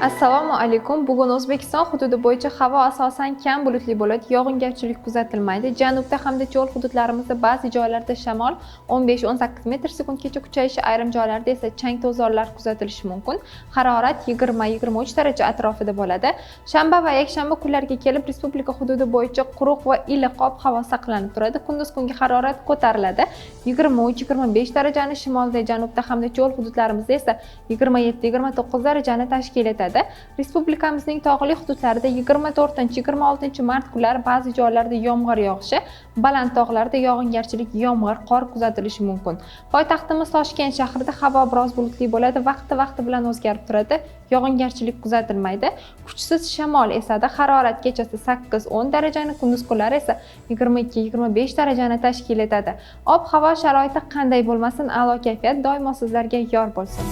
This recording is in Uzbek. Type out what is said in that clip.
assalomu alaykum. Bugun o'zbekiston hududi bo'yicha havo asosan kam bulutli bo'ladi. Yog'ingarchilik kuzatilmaydi. Janubda hamda cho'l hududlarimizda ba'zi joylarda shamol 15-18 metr sekundgacha kuchayishi ayrim joylarda esa chang to'zonlar kuzatilishi mumkin. Harorat 20-23 daraja atrofida bo'ladi. Shanba va yakshanba kunlariga kelib respublika hududi bo'yicha quruq va iliq ob havo saqlanib turadi. Kunduz kungi harorat ko'tariladi. 23-25 darajani shimolda janubda hamda cho'l hududlarimizda esa 27-29 darajani tashkil etadi. Respublikamizning tog'li hududlarida 24-26 mart kunlari ba'zi joylarda yomg'ir yog'ishi baland tog'larda yog'ingarchilik yomg'ir qor kuzatilishi mumkin. Poytaxtimiz toshkent shahrida havo biroz bulutli bo'ladi vaqti vaqti bilan o'zgarib turadi yog'ingarchilik kuzatilmaydi. Kuchsiz shamol esadi harorat kechasi 8-10 darajani kunduz kunlari esa 22-25 darajani tashkil etadi. Ob havo sharoiti qanday bo'lmasin a'lo kayfiyat doimo sizlarga yor bo'lsin.